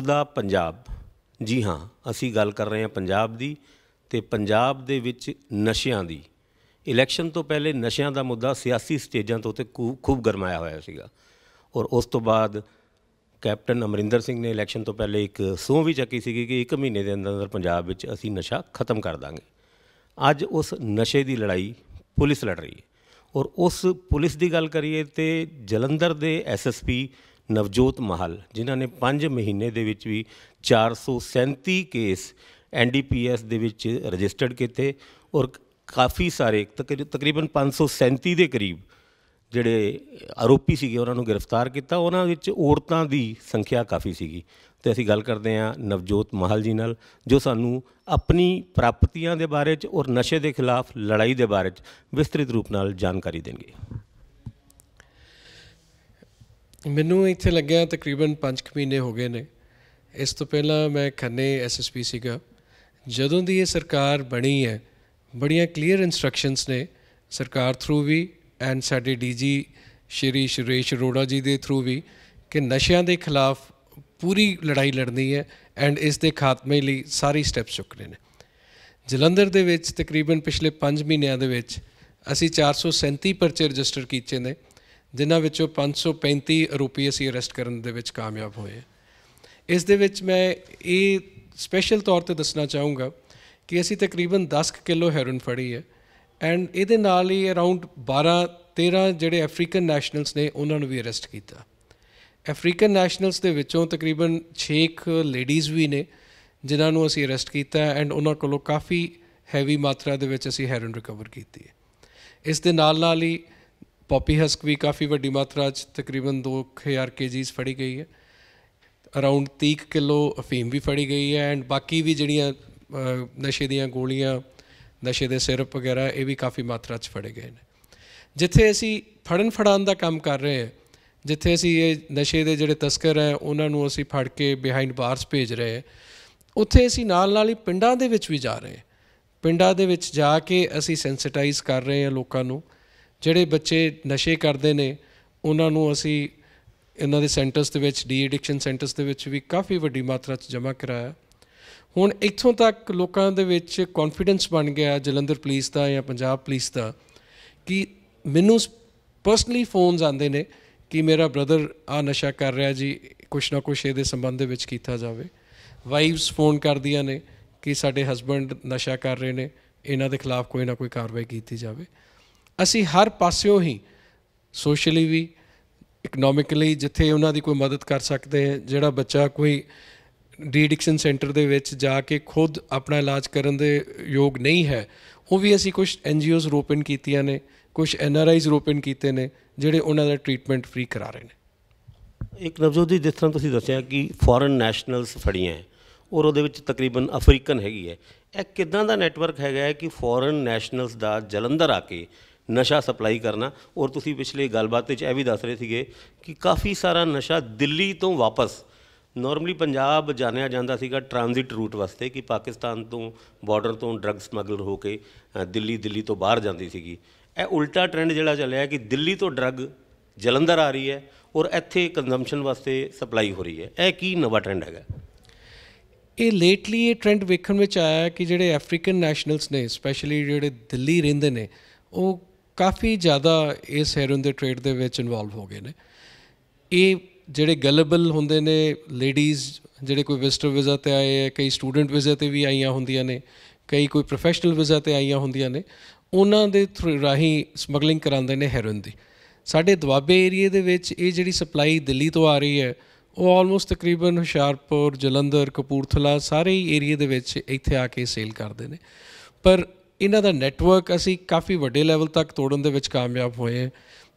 ਉੜਦਾ ਪੰਜਾਬ। ਜੀ ਹਾਂ, ਅਸੀਂ ਗੱਲ ਕਰ ਰਹੇ ਹਾਂ ਪੰਜਾਬ ਦੀ ਤੇ ਪੰਜਾਬ ਦੇ ਵਿੱਚ ਨਸ਼ਿਆਂ ਦੀ। ਇਲੈਕਸ਼ਨ ਤੋਂ ਪਹਿਲੇ ਨਸ਼ਿਆਂ ਦਾ ਮੁੱਦਾ ਸਿਆਸੀ ਸਟੇਜਾਂ ਤੋਂ ਤੇ ਖੂ- ਖੂਬ ਗਰਮਾਇਆ ਹੋਇਆ ਸੀਗਾ। ਔਰ ਉਸ ਤੋਂ ਬਾਅਦ ਕੈਪਟਨ ਅਮਰਿੰਦਰ ਸਿੰਘ ਨੇ ਇਲੈਕਸ਼ਨ ਤੋਂ ਪਹਿਲੇ ਇੱਕ ਸਹੁੰ ਵੀ ਚੱਕੀ ਸੀਗੀ ਕਿ ਇੱਕ ਮਹੀਨੇ ਦੇ ਅੰਦਰ ਅੰਦਰ ਪੰਜਾਬ ਵਿੱਚ ਅਸੀਂ ਨਸ਼ਾ ਖਤਮ ਕਰ ਦਾਂਗੇ। ਅੱਜ ਉਸ ਨਸ਼ੇ ਦੀ ਲੜਾਈ ਪੁਲਿਸ ਲੜ ਰਹੀ ਹੈ। ਔਰ ਉਸ ਪੁਲਿਸ ਦੀ ਗੱਲ ਕਰੀਏ ਤੇ ਜਲੰਧਰ ਦੇ ਐਸਐਸਪੀ ਨਵਜੋਤ ਮਹਲ, ਜਿਨ੍ਹਾਂ ਨੇ 5 ਮਹੀਨੇ ਦੇ ਵਿੱਚ ਵੀ 437 ਕੇਸ ਐਨਡੀਪੀਐਸ ਦੇ ਵਿੱਚ ਰਜਿਸਟਰਡ ਕੀਤੇ ਔਰ ਕਾਫੀ ਸਾਰੇ, ਤਕਰੀ- ਤਕਰੀਬਨ 537 ਦੇ ਕਰੀਬ ਜਿਹੜੇ ਆਰੋਪੀ ਸੀਗੇ, ਉਹਨਾਂ ਨੂੰ ਗ੍ਰਿਫਤਾਰ ਕੀਤਾ। ਉਹਨਾਂ ਵਿੱਚ ਔਰਤਾਂ ਦੀ ਸੰਖਿਆ ਕਾਫੀ ਸੀਗੀ। ਤੇ ਅਸੀਂ ਗੱਲ ਕਰਦੇ ਹਾਂ ਨਵਜੋਤ ਮਹਲ ਜੀ ਨਾਲ, ਜੋ ਸਾਨੂੰ ਆਪਣੀ ਪ੍ਰਾਪਤੀਆਂ ਦੇ ਬਾਰੇ ਚ ਔਰ ਨਸ਼ੇ ਦੇ ਖਿਲਾਫ ਲੜਾਈ ਦੇ ਬਾਰੇ ਚ ਵਿਸਤ੍ਰਿਤ ਰੂਪ ਨਾਲ ਜਾਣਕਾਰੀ ਦੇਣਗੇ। ਮੈਨੂੰ ਇੱਥੇ ਲੱਗਿਆ ਤਕਰੀਬਨ 5 ਮਹੀਨੇ ਹੋ ਗਏ ਨੇ। ਇਸ ਤੋਂ ਪਹਿਲਾਂ ਮੈਂ ਖੰਨੇ ਐਸਐਸਪੀ ਸੀਗਾ। ਜਦੋਂ ਦੀ ਇਹ ਸਰਕਾਰ ਬਣੀ ਹੈ, ਬੜੀਆਂ ਕਲੀਅਰ ਇਨਸਟਰਕਸ਼ਨਸ ਨੇ। ਸਰਕਾਰ ਥਰੂ ਵੀ ਐਂਡ ਸਾਡੇ ਡੀਜੀ ਸ਼੍ਰੀ ਸੁਰੇਸ਼ ਅਰੋੜਾ ਜੀ ਦੇ ਥਰੂ ਵੀ ਕਿ ਨਸ਼ਿਆਂ ਦੇ ਖਿਲਾਫ ਪੂਰੀ ਲੜਾਈ ਲੜਨੀ ਹੈ ਐਂਡ ਇਸ ਦੇ ਖਾਤਮੇ ਲਈ ਸਾਰੇ ਸਟੈਪਸ ਚੁੱਕਣੇ ਨੇ। ਜਲੰਧਰ ਦੇ ਵਿੱਚ ਤਕਰੀਬਨ ਪਿਛਲੇ 5 ਮਹੀਨਿਆਂ ਦੇ ਵਿੱਚ ਅਸੀਂ 437 ਪਰਚੇ ਰਜਿਸਟਰ ਕੀਤੇ ਨੇ। ਜਿਨ੍ਹਾਂ ਵਿੱਚੋਂ 535 ਆਰੋਪੀ ਅਸੀਂ ਅਰੈਸਟ ਕਰਨ ਦੇ ਵਿੱਚ ਕਾਮਯਾਬ ਹੋਏ ਹਾਂ। ਇਸ ਦੇ ਵਿੱਚ ਮੈਂ ਇਹ ਸਪੈਸ਼ਲ ਤੌਰ ਤੇ ਦੱਸਣਾ ਚਾਹੂੰਗਾ ਕਿ ਅਸੀਂ ਤਕਰੀਬਨ 10 ਕੁ ਕਿਲੋ ਹੈਰੋਇਨ ਫੜੀ ਹੈ ਐਂਡ ਇਹਦੇ ਨਾਲ ਹੀ ਅਰਾਊਂਡ 12 13 ਜਿਹੜੇ ਅਫਰੀਕਨ ਨੈਸ਼ਨਲਸ ਨੇ, ਉਹਨਾਂ ਨੂੰ ਵੀ ਅਰੈਸਟ ਕੀਤਾ ਅਫਰੀਕਨ ਨੈਸ਼ਨਲਸ ਦੇ ਵਿੱਚੋਂ ਤਕਰੀਬਨ 6 ਲੇਡੀਜ਼ ਵੀ ਨੇ, ਜਿਨ੍ਹਾਂ ਨੂੰ ਅਸੀਂ ਅਰੈਸਟ ਕੀਤਾ ਐਂਡ ਉਹਨਾਂ ਕੋਲੋਂ ਕਾਫੀ ਹੈਵੀ ਮਾਤਰਾ ਦੇ ਵਿੱਚ ਅਸੀਂ ਹੈਰੋਇਨ ਰਿਕਵਰ ਕੀਤੀ ਹੈ ਇਸ ਦੇ ਨਾਲ ਨਾਲ ਹੀ ਪੌਪੀ ਹਸਕ ਵੀ ਕਾਫੀ ਵੱਡੀ ਮਾਤਰਾ 'ਚ ਤਕਰੀਬਨ 2000 ਕੇਜੀਸ ਫੜੀ ਗਈ ਹੈ। ਅਰਾਊਂਡ 30 ਕਿਲੋ ਅਫੀਮ ਵੀ ਫੜੀ ਗਈ ਹੈ ਐਂਡ ਬਾਕੀ ਵੀ ਜਿਹੜੀਆਂ ਨਸ਼ੇ ਦੀਆਂ ਗੋਲੀਆਂ, ਨਸ਼ੇ ਦੇ ਸਿਰਪ ਵਗੈਰਾ, ਇਹ ਵੀ ਕਾਫੀ ਮਾਤਰਾ 'ਚ ਫੜੇ ਗਏ ਨੇ। ਜਿੱਥੇ ਅਸੀਂ ਫੜਨ ਫੜਾਉਣ ਦਾ ਕੰਮ ਕਰ ਰਹੇ ਹਾਂ, ਜਿੱਥੇ ਅਸੀਂ ਇਹ ਨਸ਼ੇ ਦੇ ਜਿਹੜੇ ਤਸਕਰ ਹੈ, ਉਹਨਾਂ ਨੂੰ ਅਸੀਂ ਫੜ ਕੇ ਬਿਹਾਈਂਡ ਬਾਰਸ ਭੇਜ ਰਹੇ ਹਾਂ, ਉੱਥੇ ਅਸੀਂ ਨਾਲ ਨਾਲ ਹੀ ਪਿੰਡਾਂ ਦੇ ਵਿੱਚ ਵੀ ਜਾ ਰਹੇ ਹਾਂ। ਪਿੰਡਾਂ ਦੇ ਵਿੱਚ ਜਾ ਕੇ ਅਸੀਂ ਸੈਂਸਿਟਾਈਜ਼ ਕਰ ਰਹੇ ਹਾਂ ਲੋਕਾਂ ਨੂੰ। ਜਿਹੜੇ ਬੱਚੇ ਨਸ਼ੇ ਕਰਦੇ ਨੇ, ਉਹਨਾਂ ਨੂੰ ਅਸੀਂ ਇਹਨਾਂ ਦੇ ਸੈਂਟਰਸ ਦੇ ਵਿੱਚ ਡੀ ਐਡਿਕਸ਼ਨ ਸੈਂਟਰਸ ਦੇ ਵਿੱਚ ਵੀ ਕਾਫੀ ਵੱਡੀ ਮਾਤਰਾ 'ਚ ਜਮ੍ਹਾਂ ਕਰਾਇਆ। ਹੁਣ ਇੱਥੋਂ ਤੱਕ ਲੋਕਾਂ ਦੇ ਵਿੱਚ ਕੌਨਫੀਡੈਂਸ ਬਣ ਗਿਆ ਜਲੰਧਰ ਪੁਲਿਸ ਦਾ ਜਾਂ ਪੰਜਾਬ ਪੁਲਿਸ ਦਾ ਕਿ ਮੈਨੂੰ ਪਰਸਨਲੀ ਫੋਨਸ ਆਉਂਦੇ ਨੇ ਕਿ ਮੇਰਾ ਬ੍ਰਦਰ ਆ ਨਸ਼ਾ ਕਰ ਰਿਹਾ ਜੀ, ਕੁਛ ਨਾ ਕੁਛ ਇਹਦੇ ਸੰਬੰਧ ਦੇ ਵਿੱਚ ਕੀਤਾ ਜਾਵੇ। ਵਾਈਫਸ ਫੋਨ ਕਰਦੀਆਂ ਨੇ ਕਿ ਸਾਡੇ ਹਸਬੰਡ ਨਸ਼ਾ ਕਰ ਰਹੇ ਨੇ, ਇਹਨਾਂ ਦੇ ਖਿਲਾਫ ਕੋਈ ਨਾ ਕੋਈ ਕਾਰਵਾਈ ਕੀਤੀ ਜਾਵੇ। ਅਸੀਂ ਹਰ ਪਾਸਿਓਂ ਹੀ ਸੋਸ਼ਲੀ ਵੀ ਇਕਨੋਮਿਕਲੀ ਜਿੱਥੇ ਉਹਨਾਂ ਦੀ ਕੋਈ ਮਦਦ ਕਰ ਸਕਦੇ ਹਾਂ, ਜਿਹੜਾ ਬੱਚਾ ਕੋਈ ਡੀਡਿਕਸ਼ਨ ਸੈਂਟਰ ਦੇ ਵਿੱਚ ਜਾ ਕੇ ਖੁਦ ਆਪਣਾ ਇਲਾਜ ਕਰਨ ਦੇ ਯੋਗ ਨਹੀਂ ਹੈ, ਉਹ ਵੀ ਅਸੀਂ ਕੁਝ ਐਨਜੀਓਜ਼ ਰੋਪਨ ਕੀਤੀਆਂ ਨੇ ਕੁਝ ਆਈਜ਼ ਰੋਪਨ ਕੀਤੇ ਨੇ, ਜਿਹੜੇ ਉਹਨਾਂ ਦਾ ਟ੍ਰੀਟਮੈਂਟ ਫ੍ਰੀ ਕਰਾ ਰਹੇ ਨੇ। ਇੱਕ ਨਵਜੋਤ ਜੀ, ਜਿਸ ਤਰ੍ਹਾਂ ਤੁਸੀਂ ਦੱਸਿਆ ਕਿ ਫੋਰਨ ਨੈਸ਼ਨਲਸ ਫੜੀਆਂ ਹੈ, ਔਰ ਉਹਦੇ ਵਿੱਚ ਤਕਰੀਬਨ ਅਫਰੀਕਨ ਹੈਗੀ ਹੈ, ਇਹ ਕਿਦਾਂ ਦਾ ਨੈਟਵਰਕ ਹੈਗਾ ਹੈ ਕਿ ਫੋਰਨ ਨੈਸ਼ਨਲਸ ਦਾ ਜਲੰਧਰ ਆ ਕੇ ਨਸ਼ਾ ਸਪਲਾਈ ਕਰਨਾ। ਔਰ ਤੁਸੀਂ ਪਿਛਲੇ ਗੱਲਬਾਤ ਵਿੱਚ ਇਹ ਵੀ ਦੱਸ ਰਹੇ ਸੀਗੇ ਕਿ ਕਾਫੀ ਸਾਰਾ ਨਸ਼ਾ ਦਿੱਲੀ ਤੋਂ ਵਾਪਸ ਨਾਰਮਲੀ ਪੰਜਾਬ ਜਾਣਿਆ ਜਾਂਦਾ ਸੀਗਾ ਟ੍ਰਾਂਜ਼ਿਟ ਰੂਟ ਵਾਸਤੇ ਕਿ ਪਾਕਿਸਤਾਨ ਤੋਂ ਬਾਰਡਰ ਤੋਂ ਡਰੱਗ ਸਮਗਲਰ ਹੋ ਕੇ ਦਿੱਲੀ ਦਿੱਲੀ ਤੋਂ ਬਾਹਰ ਜਾਂਦੀ ਸੀਗੀ। ਇਹ ਉਲਟਾ ਟ੍ਰੈਂਡ ਜਿਹੜਾ ਚੱਲਿਆ ਕਿ ਦਿੱਲੀ ਤੋਂ ਡਰੱਗ ਜਲੰਧਰ ਆ ਰਹੀ ਹੈ ਔਰ ਇੱਥੇ ਕੰਜ਼ੰਪਸ਼ਨ ਵਾਸਤੇ ਸਪਲਾਈ ਹੋ ਰਹੀ ਹੈ। ਇਹ ਕੀ ਨਵਾਂ ਟ੍ਰੈਂਡ ਹੈਗਾ? ਇਹ ਲੇਟਲੀ ਇਹ ਟ੍ਰੈਂਡ ਵੇਖਣ ਵਿੱਚ ਆਇਆ ਕਿ ਜਿਹੜੇ ਅਫਰੀਕਨ ਨੈਸ਼ਨਲਸ ਨੇ ਸਪੈਸ਼ਲੀ ਜਿਹੜੇ ਦਿੱਲੀ ਰਹਿੰਦੇ ਨੇ, ਉਹ ਕਾਫੀ ਜ਼ਿਆਦਾ ਇਸ ਹੈਰੋਇਨ ਦੇ ਟ੍ਰੇਡ ਦੇ ਵਿੱਚ ਇਨਵੋਲਵ ਹੋ ਗਏ ਨੇ। ਇਹ ਜਿਹੜੇ ਗਲੇਬਲ ਹੁੰਦੇ ਨੇ, ਲੇਡੀਜ਼ ਜਿਹੜੇ ਕੋਈ ਵਿਜ਼ਟਰ ਵੀਜ਼ਾ ਤੇ ਆਏ ਹੈ, ਕਈ ਸਟੂਡੈਂਟ ਵੀਜ਼ਾ ਤੇ ਵੀ ਆਈਆਂ ਹੁੰਦੀਆਂ ਨੇ, ਕਈ ਕੋਈ ਪ੍ਰੋਫੈਸ਼ਨਲ ਵੀਜ਼ਾ ਤੇ ਆਈਆਂ ਹੁੰਦੀਆਂ ਨੇ, ਉਹਨਾਂ ਦੇ ਥਰੂ ਰਾਹੀਂ ਸਮਗਲਿੰਗ ਕਰਾਉਂਦੇ ਨੇ ਹੈਰੋਇਨ ਦੀ। ਸਾਡੇ ਦੁਆਬੇ ਏਰੀਏ ਦੇ ਵਿੱਚ ਇਹ ਜਿਹੜੀ ਸਪਲਾਈ ਦਿੱਲੀ ਤੋਂ ਆ ਰਹੀ ਹੈ, ਉਹ ਆਲਮੋਸਟ ਤਕਰੀਬਨ ਹੁਸ਼ਿਆਰਪੁਰ, ਜਲੰਧਰ, ਕਪੂਰਥਲਾ ਸਾਰੇ ਹੀ ਏਰੀਏ ਦੇ ਵਿੱਚ ਇੱਥੇ ਆ ਕੇ ਸੇਲ ਕਰਦੇ ਨੇ। ਪਰ ਇਹਨਾਂ ਦਾ ਨੈਟਵਰਕ ਅਸੀਂ ਕਾਫੀ ਵੱਡੇ ਲੈਵਲ ਤੱਕ ਤੋੜਨ ਦੇ ਵਿੱਚ ਕਾਮਯਾਬ ਹੋਏ ਹਾਂ।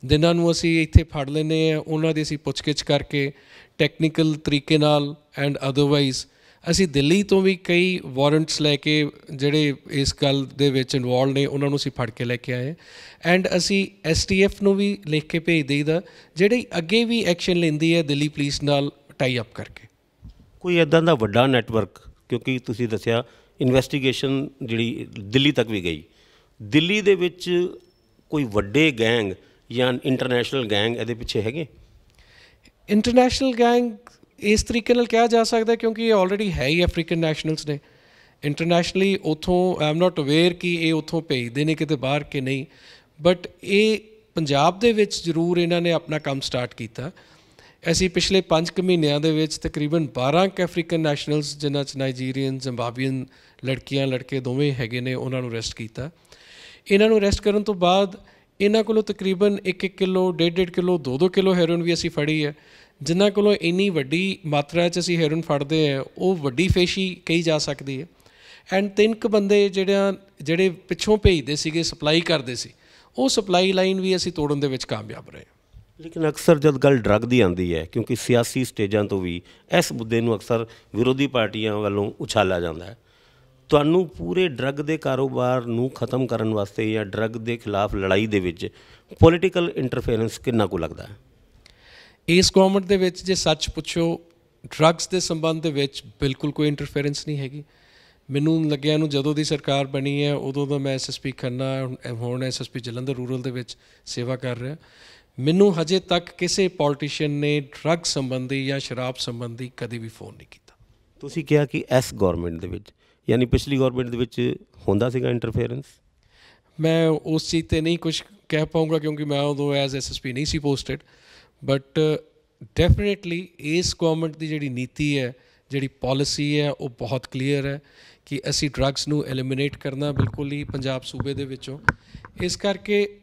ਜਿਨ੍ਹਾਂ ਨੂੰ ਅਸੀਂ ਇੱਥੇ ਫੜ ਲੈਨੇ ਆ ਉਹਨਾਂ ਦੀ ਅਸੀਂ ਪੁੱਛਗਿੱਛ ਕਰਕੇ ਟੈਕਨੀਕਲ ਤਰੀਕੇ ਨਾਲ ਐਂਡ ਅਦਰਵਾਈਜ਼ ਅਸੀਂ ਦਿੱਲੀ ਤੋਂ ਵੀ ਕਈ ਵਾਰੰਟਸ ਲੈ ਕੇ ਜਿਹੜੇ ਇਸ ਗੱਲ ਦੇ ਵਿੱਚ ਇਨਵੋਲਵ ਨੇ, ਉਹਨਾਂ ਨੂੰ ਅਸੀਂ ਫੜ ਕੇ ਲੈ ਕੇ ਆਏ ਐਂਡ ਅਸੀਂ ਐਸਟੀਐਫ ਨੂੰ ਵੀ ਲਿਖ ਕੇ ਭੇਜ ਦੇਈਦਾ, ਜਿਹੜੀ ਅੱਗੇ ਵੀ ਐਕਸ਼ਨ ਲੈਂਦੀ ਹੈ ਦਿੱਲੀ ਪੁਲਿਸ ਨਾਲ ਟਾਈ ਅਪ ਕਰਕੇ। ਕੋਈ ਇਦਾਂ ਦਾ ਵੱਡਾ ਨੈਟਵਰਕ ਕਿਉਂਕਿ ਤੁਸੀਂ ਦੱਸਿਆ ਇਨਵੈਸਟੀਗੇਸ਼ਨ ਜਿਹੜੀ ਦਿੱਲੀ ਤੱਕ ਵੀ ਗਈ। ਦਿੱਲੀ ਦੇ ਵਿੱਚ ਕੋਈ ਵੱਡੇ ਗੈਂਗ ਜਾਂ ਇੰਟਰਨੈਸ਼ਨਲ ਗੈਂਗ ਇਹਦੇ ਪਿੱਛੇ ਹੈਗੇ? ਇੰਟਰਨੈਸ਼ਨਲ ਗੈਂਗ ਇਸ ਤਰੀਕੇ ਨਾਲ ਕਿਹਾ ਜਾ ਸਕਦਾ ਕਿਉਂਕਿ ਇਹ ਆਲਰੇਡੀ ਹੈ ਹੀ ਅਫਰੀਕਨ ਨੈਸ਼ਨਲਸ ਨੇ। ਇੰਟਰਨੈਸ਼ਨਲੀ ਉਥੋਂ ਆਈ ਐਮ ਨਾਟ ਅਵੇਅਰ ਕਿ ਇਹ ਉਥੋਂ ਭੇਜਦੇ ਨੇ ਕਿਤੇ ਬਾਹਰ ਕਿ ਨਹੀਂ। ਬਟ ਇਹ ਪੰਜਾਬ ਦੇ ਵਿੱਚ ਜ਼ਰੂਰ ਇਹਨਾਂ ਨੇ ਆਪਣਾ ਕੰਮ ਸਟਾਰਟ ਕੀਤਾ। ਅਸੀਂ ਪਿਛਲੇ 5 ਕੁ ਮਹੀਨਿਆਂ ਦੇ ਵਿੱਚ ਤਕਰੀਬਨ 12 ਕ ਅਫਰੀਕਨ ਨੈਸ਼ਨਲਸ ਜਿਨ੍ਹਾਂ ਚ ਨਾਈਜੀਰੀਅਨ ਜ਼ਿੰਬਾਬਵੀਅਨ ਲੜਕੀਆਂ, ਲੜਕੇ ਦੋਵੇਂ ਹੈਗੇ ਨੇ, ਉਹਨਾਂ ਨੂੰ ਅਰੈਸਟ ਕੀਤਾ। ਇਹਨਾਂ ਨੂੰ ਅਰੈਸਟ ਕਰਨ ਤੋਂ ਬਾਅਦ ਇਹਨਾਂ ਕੋਲੋਂ ਤਕਰੀਬਨ 1-1 ਕਿਲੋ 1.5 ਕਿਲੋ 2-2 ਕਿਲੋ ਹੈਰੋਇਨ ਵੀ ਅਸੀਂ ਫੜੀ ਹੈ। ਜਿਨ੍ਹਾਂ ਕੋਲੋਂ ਇੰਨੀ ਵੱਡੀ ਮਾਤਰਾ 'ਚ ਅਸੀਂ ਹੈਰੋਇਨ ਫੜਦੇ ਆ ਉਹ ਵੱਡੀ ਫੇਸ਼ੀ ਕਹੀ ਜਾ ਸਕਦੀ ਹੈ। ਐਂਡ ਤਿੰਨ ਕੁ ਬੰਦੇ ਜਿਹੜਿਆਂ, ਜਿਹੜੇ ਪਿੱਛੋਂ ਭੇਜਦੇ ਸੀਗੇ ਸਪਲਾਈ ਕਰਦੇ ਸੀ, ਉਹ ਸਪਲਾਈ ਲਾਈਨ ਵੀ ਅਸੀਂ ਤੋੜਨ ਦੇ ਵਿੱਚ ਕਾਮਯਾਬ ਰਹੇ। ਲੇਕਿਨ ਅਕਸਰ ਜਦ ਗੱਲ ਡਰੱਗ ਦੀ ਆਉਂਦੀ ਹੈ, ਕਿਉਂਕਿ ਸਿਆਸੀ ਸਟੇਜਾਂ ਤੋਂ ਵੀ ਇਸ ਮੁੱਦੇ ਨੂੰ ਅਕਸਰ ਵਿਰੋਧੀ ਪਾਰਟੀਆਂ ਵੱਲੋਂ ਉਛਾਲਿਆ ਜਾਂਦਾ ਹੈ। ਤੁਹਾਨੂੰ ਪੂਰੇ ਡਰੱਗ ਦੇ ਕਾਰੋਬਾਰ ਨੂੰ ਖਤਮ ਕਰਨ ਵਾਸਤੇ ਜਾਂ ਡਰੱਗ ਦੇ ਖਿਲਾਫ ਲੜਾਈ ਦੇ ਵਿੱਚ ਪੋਲੀਟੀਕਲ ਇੰਟਰਫੇਰੈਂਸ ਕਿੰਨਾ ਕੁ ਲੱਗਦਾ ਹੈ? ਇਸ ਗਵਰਨਮੈਂਟ ਦੇ ਵਿੱਚ ਜੇ ਸੱਚ ਪੁੱਛੋ, ਡਰੱਗਸ ਦੇ ਸੰਬੰਧ ਦੇ ਵਿੱਚ ਬਿਲਕੁਲ ਕੋਈ ਇੰਟਰਫੇਰੈਂਸ ਨਹੀਂ ਹੈਗੀ। ਮੈਨੂੰ ਲੱਗਿਆ ਨੂੰ ਜਦੋਂ ਦੀ ਸਰਕਾਰ ਬਣੀ ਹੈ, ਉਦੋਂ ਦਾ ਮੈਂ ਐਸਐਸਪੀ ਖੰਨਾ, ਹੁਣ ਐਸਐਸਪੀ ਜਲੰਧਰ ਰੂਰਲ ਦੇ ਵਿੱਚ ਸੇਵਾ ਕਰ ਰਿਹਾ। ਮੈਨੂੰ ਹਜੇ ਤੱਕ ਕਿਸੇ ਪੋਲੀਟੀਸ਼ੀਅਨ ਨੇ ਡਰੱਗ ਸੰਬੰਧੀ ਜਾਂ ਸ਼ਰਾਬ ਸੰਬੰਧੀ ਕਦੇ ਵੀ ਫੋਨ ਨਹੀਂ ਕੀਤਾ। ਤੁਸੀਂ ਕਿਹਾ ਕਿ ਇਸ ਗਵਰਨਮੈਂਟ ਦੇ ਵਿੱਚ ਯਾਨੀ ਪਿਛਲੀ ਗਵਰਨਮੈਂਟ ਦੇ ਵਿੱਚ ਹੁੰਦਾ ਸੀਗਾ ਇੰਟਰਫੇਰੈਂਸ ਮੈਂ ਉਸ ਚੀਜ਼ ਤੇ ਨਹੀਂ ਕੁਝ ਕਹਿ ਪਾਉਂਗਾ ਕਿਉਂਕਿ ਮੈਂ ਉਦੋਂ ਐਜ਼ ਐਸਐਸਪੀ ਨਹੀਂ ਸੀ ਪੋਸਟਡ ਬਟ ਡੈਫੀਨਿਟਲੀ ਇਸ ਗਵਰਨਮੈਂਟ ਦੀ ਜਿਹੜੀ ਨੀਤੀ ਹੈ ਜਿਹੜੀ ਪਾਲਿਸੀ ਹੈ ਉਹ ਬਹੁਤ ਕਲੀਅਰ ਹੈ ਕਿ ਅਸੀਂ ਡਰੱਗਸ ਨੂੰ ਐਲੀਮੀਨੇਟ ਕਰਨਾ ਬਿਲਕੁਲ ਹੀ ਪੰਜਾਬ ਸੂਬੇ ਦੇ ਵਿੱਚੋਂ। ਇਸ ਕਰਕੇ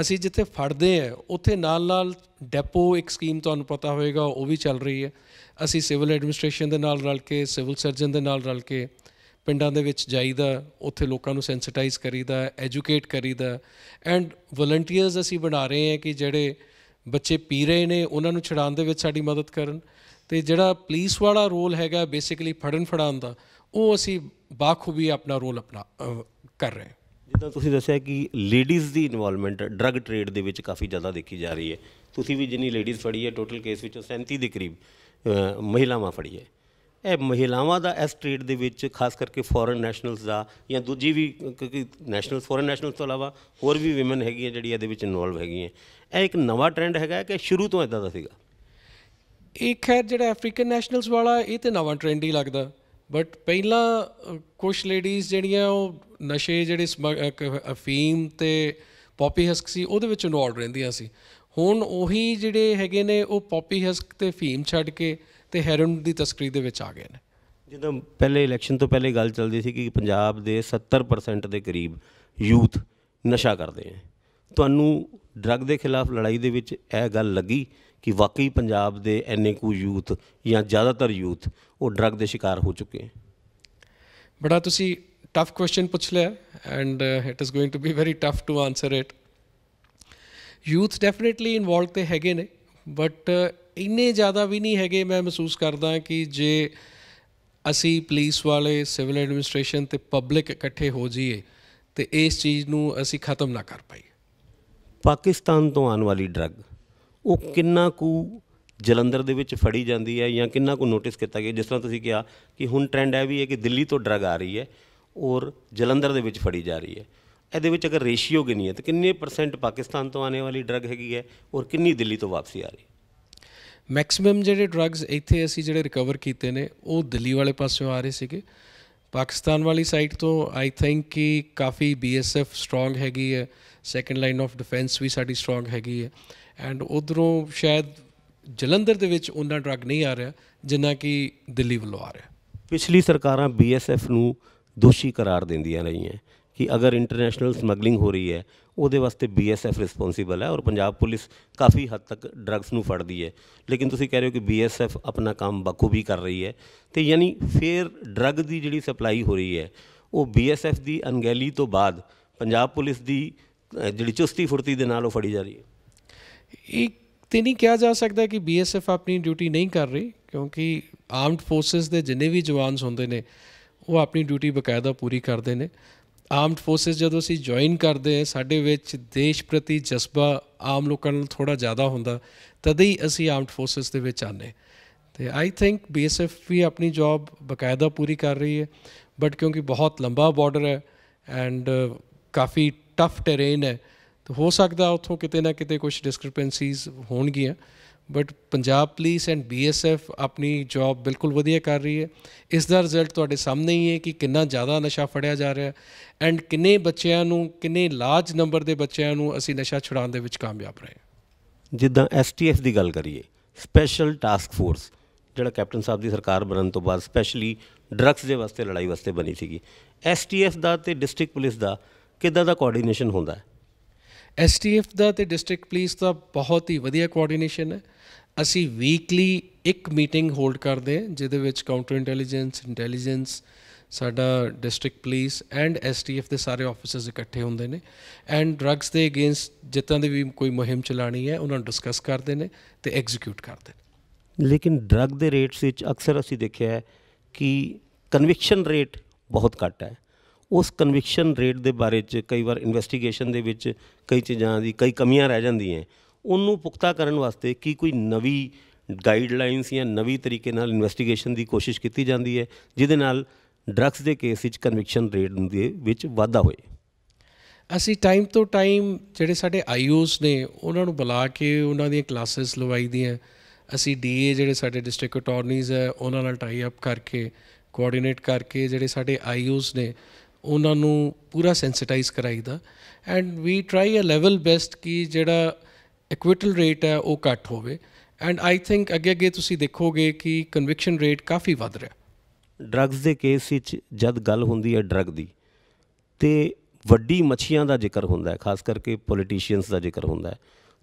ਅਸੀਂ ਜਿੱਥੇ ਫੜਦੇ ਆ ਉੱਥੇ ਨਾਲ ਨਾਲ ਡੈਪੋ ਇੱਕ ਸਕੀਮ ਤੁਹਾਨੂੰ ਪਤਾ ਹੋਵੇਗਾ ਉਹ ਵੀ ਚੱਲ ਰਹੀ ਹੈ। ਅਸੀਂ ਸਿਵਲ ਐਡਮਿਨਿਸਟ੍ਰੇਸ਼ਨ ਦੇ ਨਾਲ ਰਲ ਕੇ, ਸਿਵਲ ਸਰਜਨ ਦੇ ਨਾਲ ਰਲ ਕੇ ਪਿੰਡਾਂ ਦੇ ਵਿੱਚ ਜਾਈਦਾ, ਉੱਥੇ ਲੋਕਾਂ ਨੂੰ ਸੈਂਸਿਟਾਈਜ਼ ਕਰੀਦਾ, ਐਜੂਕੇਟ ਕਰੀਦਾ। ਐਂਡ ਵਲੰਟੀਅਰਸ ਅਸੀਂ ਬਣਾ ਰਹੇ ਹਾਂ ਕਿ ਜਿਹੜੇ ਬੱਚੇ ਪੀ ਰਹੇ ਨੇ, ਉਹਨਾਂ ਨੂੰ ਛਡਾਉਣ ਦੇ ਵਿੱਚ ਸਾਡੀ ਮਦਦ ਕਰਨ। ਤੇ ਜਿਹੜਾ ਪੁਲਿਸ ਵਾਲਾ ਰੋਲ ਹੈਗਾ, ਬੇਸਿਕਲੀ ਫੜਨ ਫੜਾਉਣ ਦਾ, ਉਹ ਅਸੀਂ ਬਾਖੂਬੀ ਆਪਣਾ ਰੋਲ ਆਪਣਾ ਕਰ ਰਹੇ ਹਾਂ। ਜਿੱਦਾਂ ਤੁਸੀਂ ਦੱਸਿਆ ਕਿ ਲੇਡੀਜ਼ ਦੀ ਇਨਵੋਲਵਮੈਂਟ ਡਰੱਗ ਟ੍ਰੇਡ ਦੇ ਵਿੱਚ ਕਾਫੀ ਜ਼ਿਆਦਾ ਦੇਖੀ ਜਾ ਰਹੀ ਹੈ। ਤੁਸੀਂ ਵੀ ਜਿੰਨੀ ਲੇਡੀਜ਼ ਫੜੀ ਹੈ ਟੋਟਲ ਕੇਸ ਵਿੱਚੋਂ 37 ਦੇ ਕਰੀਬ ਮਹਿਲਾਵਾਂ ਫੜੀ ਹੈ। ਇਹ ਮਹਿਲਾਵਾਂ ਦਾ ਇਸ ਟ੍ਰੇਡ ਦੇ ਵਿੱਚ ਖਾਸ ਕਰਕੇ ਫੋਰਨ ਨੈਸ਼ਨਲਸ ਦਾ ਜਾਂ ਦੂਜੀ ਵੀ, ਕਿਉਂਕਿ ਨੈਸ਼ਨਲ ਫੋਰਨ ਨੈਸ਼ਨਲਸ ਤੋਂ ਇਲਾਵਾ ਹੋਰ ਵੀ ਔਮਨ ਹੈਗੀਆਂ ਜਿਹੜੀ ਇਹਦੇ ਵਿੱਚ ਇਨਵੋਲਵ ਹੈਗੀਆਂ। ਇਹ ਇੱਕ ਨਵਾਂ ਟ੍ਰੈਂਡ ਹੈਗਾ ਕਿ ਸ਼ੁਰੂ ਤੋਂ ਇਦਾਂ ਦਾ ਸੀਗਾ। ਇਹ ਖੈਰ ਜਿਹੜਾ ਅਫਰੀਕਨ ਨੈਸ਼ਨਲਸ ਵਾਲਾ, ਇਹ ਤੇ ਨਵਾਂ ਟ੍ਰੈਂਡ ਹੀ ਲੱਗਦਾ। ਬਟ ਪਹਿਲਾਂ ਕੁਝ ਲੇਡੀਜ਼ ਜਿਹੜੀਆਂ ਉਹ ਨਸ਼ੇ ਜਿਹੜੇ ਅਫੀਮ ਤੇ ਪੌਪੀ ਹਸਕ ਸੀ, ਉਹਦੇ ਵਿੱਚ ਇਨਵੋਲਵ ਰਹਿੰਦੀਆਂ ਸੀ। ਹੁਣ ਉਹੀ ਜਿਹੜੇ ਹੈਗੇ ਨੇ, ਉਹ ਪੌਪੀ ਹਸਕ ਤੇ ਫੀਮ ਛੱਡ ਕੇ ਤੇ ਹੈਰਨ ਦੀ ਤਸਕਰੀ ਦੇ ਵਿੱਚ ਆ ਗਏ ਨੇ। ਜਦੋਂ ਪਹਿਲੇ ਇਲੈਕਸ਼ਨ ਤੋਂ ਪਹਿਲੇ ਗੱਲ ਚੱਲਦੀ ਸੀ ਕਿ ਪੰਜਾਬ ਦੇ 70% ਦੇ ਕਰੀਬ ਯੂਥ ਨਸ਼ਾ ਕਰਦੇ ਆ ਤੁਹਾਨੂੰ ਡਰੱਗ ਦੇ ਖਿਲਾਫ ਲੜਾਈ ਦੇ ਵਿੱਚ ਇਹ ਗੱਲ ਲੱਗੀ ਕਿ ਵਾਕਈ ਪੰਜਾਬ ਦੇ ਐਨੇ ਕੁ ਯੂਥ ਜਾਂ ਜ਼ਿਆਦਾਤਰ ਯੂਥ ਉਹ ਡਰੱਗ ਦੇ ਸ਼ਿਕਾਰ ਹੋ ਚੁੱਕੇ ਹੈ। ਬੜਾ ਤੁਸੀਂ ਟਫ ਕੁਐਸਚਨ ਪੁੱਛ ਲਿਆ and it is going to be very tough to answer it youth definitely involve ਤੇ ਹੈਗੇ ਨੇ ਬਟ ਇੰਨੇ ਜ਼ਿਆਦਾ ਵੀ ਨਹੀਂ ਹੈਗੇ ਮੈਂ ਮਹਿਸੂਸ ਕਰਦਾ ਕਿ ਜੇ ਅਸੀਂ ਪੁਲਿਸ ਵਾਲੇ ਸਿਵਲ ਐਡਮਿਨਿਸਟ੍ਰੇਸ਼ਨ ਤੇ ਪਬਲਿਕ ਇਕੱਠੇ ਹੋ ਜਾਈਏ ਤੇ ਇਸ ਚੀਜ਼ ਨੂੰ ਅਸੀਂ ਖਤਮ ਨਾ ਕਰ ਪਾਈਏ। ਪਾਕਿਸਤਾਨ ਤੋਂ ਆਉਣ ਵਾਲੀ ਡਰੱਗ ਉਹ ਕਿੰਨਾ ਕੁ ਜਲੰਧਰ ਦੇ ਵਿੱਚ ਫੜੀ ਜਾਂਦੀ ਹੈ ਜਾਂ ਕਿੰਨਾ ਕੁ ਨੋਟਿਸ ਕੀਤਾ ਗਿਆ? ਜਿਸ ਤਰ੍ਹਾਂ ਤੁਸੀਂ ਕਿਹਾ ਕਿ ਹੁਣ ਟ੍ਰੈਂਡ ਹੈ ਵੀ ਹੈ ਕਿ ਦਿੱਲੀ ਤੋਂ ਡਰੱਗ ਆ ਰਹੀ ਹੈ ਔਰ ਜਲੰਧਰ ਦੇ ਵਿੱਚ ਫੜੀ ਜਾ ਰਹੀ ਹੈ। ਇਹਦੇ ਵਿੱਚ ਅਗਰ ਰੇਸ਼ੀਓ ਕਿੰਨੀ ਹੈ ਤਾਂ ਕਿੰਨੇ ਪਰਸੈਂਟ ਪਾਕਿਸਤਾਨ ਤੋਂ ਆਉਣ ਵਾਲੀ ਡਰੱਗ ਹੈਗੀ ਹੈ ਔਰ ਕਿੰਨੀ ਦਿੱਲੀ ਤੋਂ ਵਾਪਸੀ ਆ ਰਹੀ ਹੈ? ਮੈਕਸਿਮਮ ਜਿਹੜੇ ਡਰੱਗਸ ਇੱਥੇ ਅਸੀਂ ਜਿਹੜੇ ਰਿਕਵਰ ਕੀਤੇ ਨੇ, ਉਹ ਦਿੱਲੀ ਵਾਲੇ ਪਾਸਿਓਂ ਆ ਰਹੇ ਸੀਗੇ। ਪਾਕਿਸਤਾਨ ਵਾਲੀ ਸਾਈਡ ਤੋਂ ਆਈ ਥਿੰਕ ਕਿ ਕਾਫੀ ਬੀਐਸਐਫ ਸਟਰੋਂਗ ਹੈਗੀ ਹੈ। ਸੈਕੰਡ ਲਾਈਨ ਆਫ ਡਿਫੈਂਸ ਵੀ ਸਾਡੀ ਸਟਰੋਂਗ ਹੈਗੀ ਹੈ। ਐਂਡ ਉਧਰੋਂ ਸ਼ਾਇਦ ਜਲੰਧਰ ਦੇ ਵਿੱਚ ਉਹਨਾਂ ਡਰੱਗ ਨਹੀਂ ਆ ਰਿਹਾ, ਜਿੰਨਾ ਕਿ ਦਿੱਲੀ ਵੱਲੋਂ ਆ ਰਿਹਾ। ਪਿਛਲੀ ਸਰਕਾਰਾਂ ਬੀਐਸਐਫ ਨੂੰ ਦੋਸ਼ੀ ਕਰਾਰ ਦਿੰਦੀਆਂ ਰਹੀਆਂ। ਕਿ ਅਗਰ ਇੰਟਰਨੈਸ਼ਨਲ ਸਮਗਲਿੰਗ ਹੋ ਰਹੀ ਹੈ, ਉਹਦੇ ਵਾਸਤੇ ਬੀਐਸਐਫ ਰਿਸਪੌਂਸਿਬਲ ਹੈ ਔਰ ਪੰਜਾਬ ਪੁਲਿਸ ਕਾਫੀ ਹੱਦ ਤੱਕ ਡਰੱਗਸ ਨੂੰ ਫੜਦੀ ਹੈ। ਲੇਕਿਨ ਤੁਸੀਂ ਕਹਿ ਰਹੇ ਹੋ ਕਿ ਬੀਐਸਐਫ ਆਪਣਾ ਕੰਮ ਬਖੂਬੀ ਕਰ ਰਹੀ ਹੈ, ਤੇ ਯਾਨੀ ਫੇਰ ਡਰੱਗ ਦੀ ਜਿਹੜੀ ਸਪਲਾਈ ਹੋ ਰਹੀ ਹੈ, ਉਹ ਬੀਐਸਐਫ ਦੀ ਅਣਗਹਿਲੀ ਤੋਂ ਬਾਅਦ ਪੰਜਾਬ ਪੁਲਿਸ ਦੀ ਜਿਹੜੀ ਚੁਸਤੀ ਫੁਰਤੀ ਦੇ ਨਾਲ ਉਹ ਫੜੀ ਜਾ ਰਹੀ ਹੈ। ਇਹ ਤੇ ਨਹੀਂ ਕਿਹਾ ਜਾ ਸਕਦਾ ਕਿ ਬੀਐਸਐਫ ਆਪਣੀ ਡਿਊਟੀ ਨਹੀਂ ਕਰ ਰਹੀ ਕਿਉਂਕਿ ਆਰਮਡ ਫੋਰਸਸ ਦੇ ਜਿੰਨੇ ਵੀ ਜਵਾਨਸ ਹੁੰਦੇ ਨੇ ਉਹ ਆਪਣੀ ਡਿਊਟੀ ਬਕਾਇਦਾ ਪੂਰੀ ਕਰਦੇ ਨੇ ਆਰਮਡ ਫੋਰਸਸ ਜਦੋਂ ਅਸੀਂ ਜੁਆਇਨ ਕਰਦੇ ਹਾਂ ਸਾਡੇ ਵਿੱਚ ਦੇਸ਼ ਪ੍ਰਤੀ ਜਜ਼ਬਾ ਆਮ ਲੋਕਾਂ ਨਾਲ ਥੋੜਾ ਜ਼ਿਆਦਾ ਹੁੰਦਾ ਤਦ ਹੀ ਅਸੀਂ ਆਰਮਡ ਫੋਰਸਸ ਦੇ ਵਿੱਚ ਆਨੇ ਤੇ ਆਈ ਥਿੰਕ ਬੀਐਸਐਫ ਵੀ ਆਪਣੀ ਜੌਬ ਬਕਾਇਦਾ ਪੂਰੀ ਕਰ ਰਹੀ ਹੈ ਬਟ ਕਿਉਂਕਿ ਬਹੁਤ ਲੰਬਾ ਬਾਰਡਰ ਹੈ ਐਂਡ ਕਾਫੀ ਟਫ ਟੈਰੇਨ ਹੈ ਤਾਂ ਹੋ ਸਕਦਾ ਉੱਥੋਂ ਕਿਤੇ ਨਾ ਕਿਤੇ ਕੁਝ ਡਿਸਕ੍ਰਿਪੈਂਸੀਜ਼ ਹੋਣਗੀਆਂ but Punjab police and BSF ਆਪਣੀ ਜੌਬ ਬਿਲਕੁਲ ਵਧੀਆ ਕਰ ਰਹੀ ਹੈ। ਇਸ ਦਾ ਰਿਜ਼ਲਟ ਤੁਹਾਡੇ ਸਾਹਮਣੇ ਹੀ ਹੈ ਕਿ ਕਿੰਨਾ ਜ਼ਿਆਦਾ ਨਸ਼ਾ ਫੜਿਆ ਜਾ ਰਿਹਾ ਐਂਡ ਕਿੰਨੇ ਬੱਚਿਆਂ ਨੂੰ, ਕਿੰਨੇ ਲਾਰਜ ਨੰਬਰ ਦੇ ਬੱਚਿਆਂ ਨੂੰ ਅਸੀਂ ਨਸ਼ਾ ਛੁਡਾਉਣ ਦੇ ਵਿੱਚ ਕਾਮਯਾਬ ਰਹੇ ਹਾਂ। ਜਿੱਦਾਂ ਐਸਟੀਐਫ ਦੀ ਗੱਲ ਕਰੀਏ ਸਪੈਸ਼ਲ ਟਾਸਕ ਫੋਰਸ ਜਿਹੜਾ ਕੈਪਟਨ ਸਾਹਿਬ ਦੀ ਸਰਕਾਰ ਬਣਨ ਤੋਂ ਬਾਅਦ ਸਪੈਸ਼ਲੀ ਡਰੱਗਸ ਦੇ ਵਾਸਤੇ, ਲੜਾਈ ਵਾਸਤੇ ਬਣੀ ਸੀਗੀ। ਐਸਟੀਐਫ ਦਾ ਤੇ ਡਿਸਟ੍ਰਿਕਟ ਪੁਲਿਸ ਦਾ ਕਿੱਦਾਂ ਦਾ ਕੋਆਰਡੀਨੇਸ਼ਨ ਹੁੰਦਾ ਹੈ? ਐਸਟੀਐਫ ਦਾ ਤੇ ਡਿਸਟ੍ਰਿਕਟ ਪੁਲਿਸ ਦਾ ਬਹੁਤ ਹੀ ਵਧੀਆ ਕੋਆਰਡੀਨੇਸ਼ਨ ਹੈ। ਅਸੀਂ ਵੀਕਲੀ ਇੱਕ ਮੀਟਿੰਗ ਹੋਲਡ ਕਰਦੇ ਹਾਂ, ਜਿਹਦੇ ਵਿੱਚ ਕਾਊਂਟਰ ਇੰਟੈਲੀਜੈਂਸ ਇੰਟੈਲੀਜੈਂਸ ਸਾਡਾ ਡਿਸਟ੍ਰਿਕਟ ਪੁਲਿਸ ਐਂਡ ਐਸਟੀਐਫ ਦੇ ਸਾਰੇ ਆਫੀਸਰਸ ਇਕੱਠੇ ਹੁੰਦੇ ਨੇ। ਐਂਡ ਡਰੱਗਸ ਦੇ ਅਗੇਂਸਟ ਜਿੱਤਾਂ ਦੀ ਵੀ ਕੋਈ ਮੁਹਿੰਮ ਚਲਾਣੀ ਹੈ, ਉਹਨਾਂ ਨੂੰ ਡਿਸਕਸ ਕਰਦੇ ਨੇ ਤੇ ਐਗਜ਼ੀਕਿਊਟ ਕਰਦੇ ਨੇ। ਲੇਕਿਨ ਡਰੱਗ ਦੇ ਰੇਟਸ ਵਿੱਚ ਅਕਸਰ ਅਸੀਂ ਦੇਖਿਆ ਹੈ ਕਿ ਕਨਵਿਕਸ਼ਨ ਰੇਟ ਬਹੁਤ ਘੱਟ ਹੈ। ਉਸ ਕਨਵਿਕਸ਼ਨ ਰੇਟ ਦੇ ਬਾਰੇ ਚ ਕਈ ਵਾਰ ਇਨਵੈਸਟੀਗੇਸ਼ਨ ਦੇ ਵਿੱਚ ਕਈ ਚੀਜ਼ਾਂ ਦੀ ਕਈ ਕਮੀਆਂ ਰਹਿ ਜਾਂਦੀਆਂ ਉਹਨੂੰ ਪੁਖਤਾ ਕਰਨ ਵਾਸਤੇ ਕੀ ਕੋਈ ਨਵੀਂ ਗਾਈਡਲਾਈਨਸ ਜਾਂ ਨਵੀਂ ਤਰੀਕੇ ਨਾਲ ਇਨਵੈਸਟੀਗੇਸ਼ਨ ਦੀ ਕੋਸ਼ਿਸ਼ ਕੀਤੀ ਜਾਂਦੀ ਹੈ, ਜਿਹਦੇ ਨਾਲ ਡਰੱਗਸ ਦੇ ਕੇਸ ਵਿੱਚ ਕਨਵਿਕਸ਼ਨ ਰੇਟ ਦੇ ਵਿੱਚ ਵਾਧਾ ਹੋਏ? ਅਸੀਂ ਟਾਈਮ ਤੋਂ ਟਾਈਮ ਜਿਹੜੇ ਸਾਡੇ ਆਈਓਸ ਨੇ, ਉਹਨਾਂ ਨੂੰ ਬੁਲਾ ਕੇ ਉਹਨਾਂ ਦੀਆਂ ਕਲਾਸਿਸ ਲਵਾਈ ਦੀਆਂ ਅਸੀਂ ਡੀਏ ਜਿਹੜੇ ਸਾਡੇ ਡਿਸਟ੍ਰਿਕਟ ਅਟਾਰਨੀਜ਼ ਹੈ, ਉਹਨਾਂ ਨਾਲ ਟਾਈ ਅਪ ਕਰਕੇ ਕੋਆਰਡੀਨੇਟ ਕਰਕੇ ਜਿਹੜੇ ਸਾਡੇ ਆਈਓਸ ਨੇ ਉਹਨਾਂ ਨੂੰ ਪੂਰਾ sensitise ਕਰਾਈਦਾ। And we try our level best ਕਿ ਜਿਹੜਾ ਇਕੁਇਟਲ ਰੇਟ ਹੈ ਉਹ ਘੱਟ ਹੋਵੇ। ਐਂਡ ਆਈ ਥਿੰਕ ਅੱਗੇ ਅੱਗੇ ਤੁਸੀਂ ਦੇਖੋਗੇ ਕਿ ਕਨਵਿਕਸ਼ਨ ਰੇਟ ਕਾਫੀ ਵੱਧ ਰਿਹਾ। ਡਰੱਗਸ ਦੇ ਕੇਸ ਵਿੱਚ ਜਦ ਗੱਲ ਹੁੰਦੀ ਹੈ ਡਰੱਗ ਦੀ ਤੇ ਵੱਡੀ ਮੱਛੀਆਂ ਦਾ ਜ਼ਿਕਰ ਹੁੰਦਾ ਹੈ ਖਾਸ ਕਰਕੇ ਪੋਲੀਟੀਸ਼ੀਅਨਸ ਦਾ ਜ਼ਿਕਰ ਹੁੰਦਾ ਹੈ।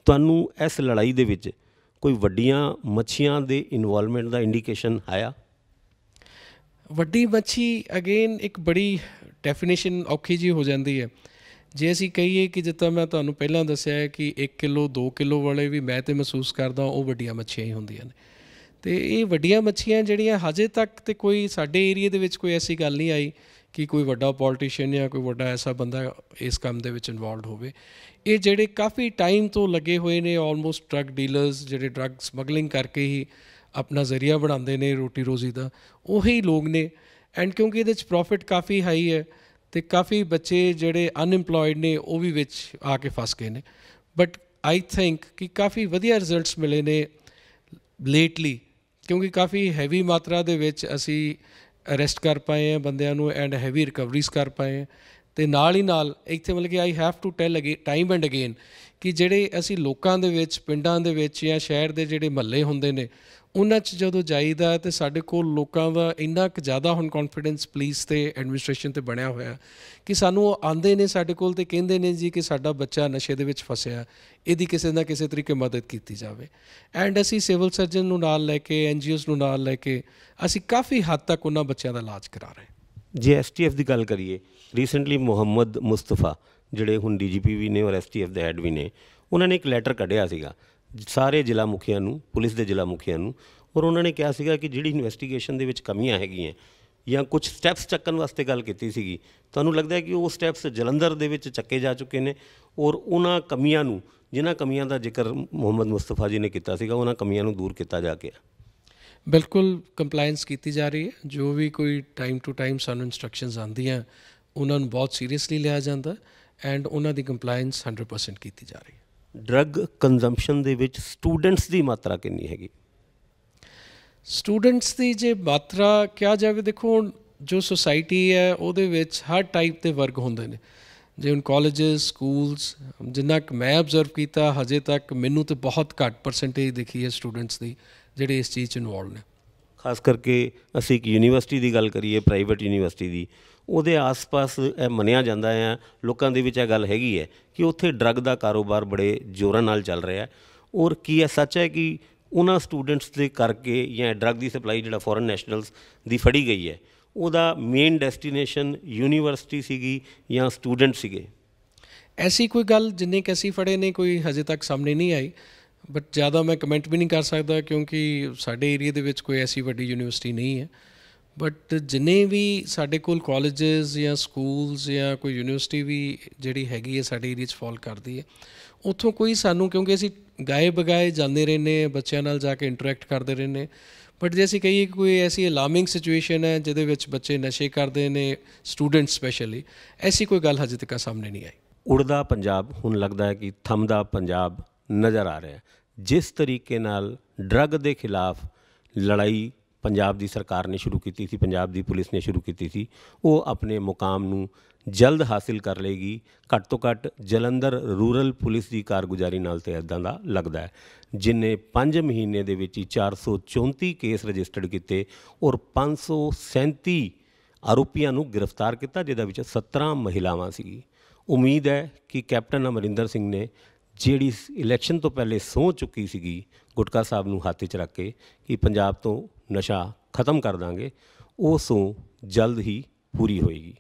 ਤੁਹਾਨੂੰ ਇਸ ਲੜਾਈ ਦੇ ਵਿੱਚ ਕੋਈ ਵੱਡੀਆਂ ਮੱਛੀਆਂ ਦੇ ਇਨਵੋਲਵਮੈਂਟ ਦਾ ਇੰਡੀਕੇਸ਼ਨ ਆਇਆ? ਵੱਡੀ ਮੱਛੀ ਅਗੇਨ ਇੱਕ ਬੜੀ ਡੈਫੀਨੇਸ਼ਨ ਔਖੀ ਜੀ ਹੋ ਜਾਂਦੀ ਹੈ। ਜੇ ਅਸੀਂ ਕਹੀਏ ਕਿ ਜਿੱਦਾਂ ਮੈਂ ਤੁਹਾਨੂੰ ਪਹਿਲਾਂ ਦੱਸਿਆ ਹੈ ਕਿ 1 ਕਿਲੋ 2 ਕਿਲੋ ਵਾਲੇ ਵੀ ਮੈਂ ਤੇ ਮਹਿਸੂਸ ਕਰਦਾ ਉਹ ਵੱਡੀਆਂ ਮੱਛੀਆਂ ਹੀ ਹੁੰਦੀਆਂ ਨੇ। ਤੇ ਇਹ ਵੱਡੀਆਂ ਮੱਛੀਆਂ ਜਿਹੜੀਆਂ ਹਜੇ ਤੱਕ ਤੇ ਕੋਈ ਸਾਡੇ ਏਰੀਆ ਦੇ ਵਿੱਚ ਕੋਈ ਐਸੀ ਗੱਲ ਨਹੀਂ ਆਈ ਕਿ ਕੋਈ ਵੱਡਾ ਪੋਲੀਟੀਸ਼ੀਅਨ ਜਾਂ ਕੋਈ ਵੱਡਾ ਐਸਾ ਬੰਦਾ ਇਸ ਕੰਮ ਦੇ ਵਿੱਚ ਇਨਵੋਲਡ ਹੋਵੇ। ਇਹ ਜਿਹੜੇ ਕਾਫੀ ਟਾਈਮ ਤੋਂ ਲੱਗੇ ਹੋਏ ਨੇ ਆਲਮੋਸਟ ਡਰੱਗ ਡੀਲਰਸ ਜਿਹੜੇ ਡਰੱਗ ਸਮਗਲਿੰਗ ਕਰਕੇ ਹੀ ਆਪਣਾ ਜ਼ਰੀਆ ਬਣਾਉਂਦੇ ਨੇ ਰੋਟੀ ਰੋਜ਼ੀ ਦਾ, ਉਹੀ ਲੋਕ ਨੇ। ਐਂਡ ਕਿਉਂਕਿ ਇਹਦੇ ਵਿੱਚ ਪ੍ਰੋਫਿਟ ਕਾਫੀ ਹਾਈ ਹੈ, ਤੇ ਕਾਫੀ ਬੱਚੇ ਜਿਹੜੇ ਅਨਇੰਪਲੋਇਡ ਨੇ, ਉਹ ਵੀ ਵਿੱਚ ਆ ਕੇ ਫਸ ਗਏ ਨੇ। ਬਟ ਆਈ ਥਿੰਕ ਕਿ ਕਾਫੀ ਵਧੀਆ ਰਿਜ਼ਲਟਸ ਮਿਲੇ ਨੇ ਲੇਟਲੀ ਕਿਉਂਕਿ ਕਾਫੀ ਹੈਵੀ ਮਾਤਰਾ ਦੇ ਵਿੱਚ ਅਸੀਂ ਅਰੈਸਟ ਕਰ ਪਾਏ ਆ ਬੰਦਿਆਂ ਨੂੰ ਐਂਡ ਹੈਵੀ ਰਿਕਵਰੀਜ਼ ਕਰ ਪਾਏ ਆ ਤੇ ਨਾਲ ਹੀ ਨਾਲ ਇੱਥੇ ਮਤਲਬ ਕਿ ਆਈ ਹੈਵ ਟੂ ਟੈਲ ਅਗੇ ਟਾਈਮ ਐਂਡ ਅਗੇਨ ਕਿ ਜਿਹੜੇ ਅਸੀਂ ਲੋਕਾਂ ਦੇ ਵਿੱਚ, ਪਿੰਡਾਂ ਦੇ ਵਿੱਚ ਜਾਂ ਸ਼ਹਿਰ ਦੇ ਜਿਹੜੇ ਮਹੱਲੇ ਹੁੰਦੇ ਨੇ, ਉਹਨਾਂ 'ਚ ਜਦੋਂ ਜਾਈਦਾ ਤੇ ਸਾਡੇ ਕੋਲ ਲੋਕਾਂ ਦਾ ਇੰਨਾ ਕੁ ਜ਼ਿਆਦਾ ਹੁਣ ਕੌਨਫੀਡੈਂਸ ਪੁਲਿਸ ਤੇ ਐਡਮਿਨਿਸਟ੍ਰੇਸ਼ਨ ਤੇ ਬਣਿਆ ਹੋਇਆ ਕਿ ਸਾਨੂੰ ਉਹ ਆਂਦੇ ਨੇ ਸਾਡੇ ਕੋਲ ਤੇ ਕਹਿੰਦੇ ਨੇ ਜੀ ਕਿ ਸਾਡਾ ਬੱਚਾ ਨਸ਼ੇ ਦੇ ਵਿੱਚ ਫਸਿਆ ਇਹਦੀ ਕਿਸੇ ਨਾ ਕਿਸੇ ਤਰੀਕੇ ਮਦਦ ਕੀਤੀ ਜਾਵੇ। ਐਂਡ ਅਸੀਂ ਸਿਵਲ ਸਰਜਨ ਨੂੰ ਨਾਲ ਲੈ ਕੇ ਐਨਜੀਓਸ ਨੂੰ ਨਾਲ ਲੈ ਕੇ, ਅਸੀਂ ਕਾਫੀ ਹੱਦ ਤੱਕ ਉਹਨਾਂ ਬੱਚਿਆਂ ਦਾ ਇਲਾਜ ਕਰਾ ਰਹੇ ਜੇ ਐਸਟੀਐਫ ਦੀ ਗੱਲ ਕਰੀਏ ਰੀਸੈਂਟਲੀ ਮੁਹੰਮਦ ਮੁਸਤਫਾ ਜਿਹੜੇ ਹੁਣ ਡੀਜੀਪੀ ਵੀ ਨੇ ਔਰ ਐਸਟੀਐਫ ਦੇ ਹੈਡ ਵੀ ਨੇ, ਉਹਨਾਂ ਨੇ ਇੱਕ ਲੈਟਰ ਕੱਢਿਆ ਸੀਗਾ, ਸਾਰੇ ਜ਼ਿਲ੍ਹਾ ਮੁਖੀਆਂ ਨੂੰ, ਪੁਲਿਸ ਦੇ ਜ਼ਿਲ੍ਹਾ ਮੁਖੀਆਂ ਨੂੰ, ਔਰ ਉਹਨਾਂ ਨੇ ਕਿਹਾ ਸੀਗਾ ਕਿ ਜਿਹੜੀ ਇਨਵੈਸਟੀਗੇਸ਼ਨ ਦੇ ਵਿੱਚ ਕਮੀਆਂ ਹੈਗੀਆਂ ਜਾਂ ਕੁਝ ਸਟੈਪਸ ਚੱਕਣ ਵਾਸਤੇ ਗੱਲ ਕੀਤੀ ਸੀਗੀ, ਤੁਹਾਨੂੰ ਲੱਗਦਾ ਹੈ ਕਿ ਉਹ ਸਟੈਪਸ ਜਲੰਧਰ ਦੇ ਵਿੱਚ ਚੱਕੇ ਜਾ ਚੁੱਕੇ ਨੇ, ਔਰ ਉਹਨਾਂ ਕਮੀਆਂ ਨੂੰ, ਜਿਨ੍ਹਾਂ ਕਮੀਆਂ ਦਾ ਜ਼ਿਕਰ ਮੁਹੰਮਦ ਮੁਸਤਫਾ ਜੀ ਨੇ ਕੀਤਾ ਸੀਗਾ, ਉਹਨਾਂ ਕਮੀਆਂ ਨੂੰ ਦੂਰ ਕੀਤਾ ਜਾ ਕੇ। ਬਿਲਕੁਲ ਕੰਪਲਾਈਂਸ ਕੀਤੀ ਜਾ ਰਹੀ ਹੈ, ਜੋ ਵੀ ਕੋਈ ਟਾਈਮ ਟੂ ਟਾਈਮ ਸਾਨੂੰ ਇਨਸਟਰਕਸ਼ਨਸ ਆਉਂਦੀਆਂ, ਉਹਨਾਂ ਨੂੰ ਬਹੁਤ ਸੀਰੀਅਸਲੀ ਲਿਆ ਜਾਂਦਾ। ਐਂਡ ਉਹਨਾਂ ਦੀ ਕੰਪਲਾਈਂਸ 100% ਕੀਤੀ ਜਾ ਰਹੀ ਹੈ। ਡਰੱਗ ਕੰਜ਼ੰਪਸ਼ਨ ਦੇ ਵਿੱਚ ਸਟੂਡੈਂਟਸ ਦੀ ਮਾਤਰਾ ਕਿੰਨੀ ਹੈਗੀ? ਸਟੂਡੈਂਟਸ ਦੀ ਜੇ ਮਾਤਰਾ ਕਿਹਾ ਜਾਵੇ ਦੇਖੋ ਹੁਣ ਜੋ ਸੁਸਾਇਟੀ ਹੈ ਉਹਦੇ ਵਿੱਚ ਹਰ ਟਾਈਪ ਦੇ ਵਰਗ ਹੁੰਦੇ ਨੇ। ਜੇ ਹੁਣ ਕਾਲਜਸ ਸਕੂਲਸ ਜਿੰਨਾ ਕਿ ਮੈਂ ਆਬਜ਼ਰਵ ਕੀਤਾ ਹਜੇ ਤੱਕ ਮੈਨੂੰ ਤੇ ਬਹੁਤ ਘੱਟ ਪਰਸੈਂਟੇਜ ਦਿਖੀ ਹੈ ਸਟੂਡੈਂਟਸ ਦੀ ਜਿਹੜੇ ਇਸ ਚੀਜ਼ 'ਚ ਇਨਵੋਲਡ ਨੇ। ਖਾਸ ਕਰਕੇ ਅਸੀਂ ਇੱਕ ਯੂਨੀਵਰਸਿਟੀ ਦੀ ਗੱਲ ਕਰੀਏ ਪ੍ਰਾਈਵੇਟ ਯੂਨੀਵਰਸਿਟੀ ਦੀ ਉਹਦੇ ਆਸ-ਪਾਸ ਇਹ ਮੰਨਿਆ ਜਾਂਦਾ ਹੈ, ਲੋਕਾਂ ਦੇ ਵਿੱਚ ਇਹ ਗੱਲ ਹੈਗੀ ਹੈ ਕਿ ਉੱਥੇ ਡਰੱਗ ਦਾ ਕਾਰੋਬਾਰ ਬੜੇ ਜ਼ੋਰਾਂ ਨਾਲ ਚੱਲ ਰਿਹਾ ਹੈ। ਔਰ ਕੀ ਇਹ ਸੱਚ ਹੈ ਕਿ ਉਹਨਾਂ ਸਟੂਡੈਂਟਸ ਦੇ ਕਰਕੇ ਜਾਂ ਡਰੱਗ ਦੀ ਸਪਲਾਈ ਜਿਹੜਾ ਫੋਰਨ ਨੈਸ਼ਨਲਸ ਦੀ ਫੜੀ ਗਈ ਹੈ, ਉਹਦਾ ਮੇਨ ਡੈਸਟੀਨੇਸ਼ਨ ਯੂਨੀਵਰਸਿਟੀ ਸੀਗੀ ਜਾਂ ਸਟੂਡੈਂਟ ਸੀਗੇ? ਐਸੀ ਕੋਈ ਗੱਲ ਜਿੰਨੇ ਕਿ ਅਸੀਂ ਫੜੇ ਨੇ ਕੋਈ ਹਜੇ ਤੱਕ ਸਾਹਮਣੇ ਨਹੀਂ ਆਈ ਬਟ ਜ਼ਿਆਦਾ ਮੈਂ ਕਮੈਂਟ ਵੀ ਨਹੀਂ ਕਰ ਸਕਦਾ ਕਿਉਂਕਿ ਸਾਡੇ ਏਰੀਆ ਦੇ ਵਿੱਚ ਕੋਈ ਐਸੀ ਵੱਡੀ ਯੂਨੀਵਰਸਿਟੀ ਨਹੀਂ ਹੈ। ਬਟ ਜਿੰਨੇ ਵੀ ਸਾਡੇ ਕੋਲ ਕਾਲਜਸ ਜਾਂ ਸਕੂਲਸ ਜਾਂ ਕੋਈ ਯੂਨੀਵਰਸਿਟੀ ਵੀ ਜਿਹੜੀ ਹੈਗੀ ਹੈ, ਸਾਡੇ ਏਰੀਆ 'ਚ ਫਾਲ ਕਰਦੀ ਹੈ, ਉੱਥੋਂ ਕੋਈ ਸਾਨੂੰ, ਕਿਉਂਕਿ ਅਸੀਂ ਗਾਏ ਬਗਾਏ ਜਾਂਦੇ ਰਹਿੰਦੇ ਬੱਚਿਆਂ ਨਾਲ ਜਾ ਕੇ ਇੰਟਰੈਕਟ ਕਰਦੇ ਰਹਿੰਦੇ ਬਟ ਜੇ ਅਸੀਂ ਕਹੀਏ ਕਿ ਕੋਈ ਐਸੀ ਅਲਾਰਮਿੰਗ ਸਿਚੁਏਸ਼ਨ ਹੈ, ਜਿਹਦੇ ਵਿੱਚ ਬੱਚੇ ਨਸ਼ੇ ਕਰਦੇ ਨੇ ਸਟੂਡੈਂਟ ਸਪੈਸ਼ਲੀ ਐਸੀ ਕੋਈ ਗੱਲ ਹਜੇ ਤੱਕ ਸਾਹਮਣੇ ਨਹੀਂ ਆਈ। ਉੜਦਾ ਪੰਜਾਬ, ਹੁਣ ਲੱਗਦਾ ਹੈ ਕਿ ਥੰਮਦਾ ਪੰਜਾਬ ਨਜ਼ਰ ਆ ਰਿਹਾ ਹੈ। ਜਿਸ ਤਰੀਕੇ ਨਾਲ ਡਰੱਗ ਦੇ ਖਿਲਾਫ ਲੜਾਈ ਪੰਜਾਬ ਦੀ ਸਰਕਾਰ ਨੇ ਸ਼ੁਰੂ ਕੀਤੀ ਸੀ, ਪੰਜਾਬ ਦੀ ਪੁਲਿਸ ਨੇ ਸ਼ੁਰੂ ਕੀਤੀ ਸੀ, ਉਹ ਆਪਣੇ ਮੁਕਾਮ ਨੂੰ ਜਲਦ ਹਾਸਿਲ ਕਰ ਲੇਗੀ ਘੱਟ ਤੋਂ ਘੱਟ ਜਲੰਧਰ ਰੂਰਲ ਪੁਲਿਸ ਦੀ ਕਾਰਗੁਜ਼ਾਰੀ ਨਾਲ ਤੇ ਇਦਾਂ ਦਾ ਲੱਗਦਾ ਹੈ। ਜਿਨੇ 5 ਮਹੀਨੇ ਦੇ ਵਿੱਚ ਹੀ 434 ਕੇਸ ਰਜਿਸਟਰਡ ਕੀਤੇ ਔਰ 537 ਆਰੋਪੀਆਂ ਨੂੰ ਗ੍ਰਿਫਤਾਰ ਕੀਤਾ, ਜਿਹਦੇ ਵਿੱਚ 17 ਮਹਿਲਾਵਾਂ ਸੀ ਉਮੀਦ ਹੈ ਕਿ ਕੈਪਟਨ ਅਮਰਿੰਦਰ ਸਿੰਘ ਨੇ ਜਿਹੜੀ ਇਲੈਕਸ਼ਨ ਤੋਂ ਪਹਿਲੇ ਸਹੁੰ ਚੁੱਕੀ ਸੀਗੀ, ਗੁਟਕਾ ਸਾਹਿਬ ਨੂੰ ਹੱਥ 'ਚ ਰੱਖ ਕੇ ਕਿ ਪੰਜਾਬ ਤੋਂ ਨਸ਼ਾ ਖਤਮ ਕਰ ਦਾਂਗੇ ਉਹ ਸਹੁੰ ਜਲਦ ਹੀ ਪੂਰੀ ਹੋਏਗੀ।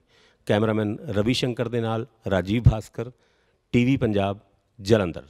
ਕੈਮਰਾਮੈਨ ਰਵੀ ਸ਼ੰਕਰ ਦੇ ਨਾਲ ਰਾਜੀਵ ਭਾਸਕਰ, ਟੀਵੀ ਪੰਜਾਬ, ਜਲੰਧਰ।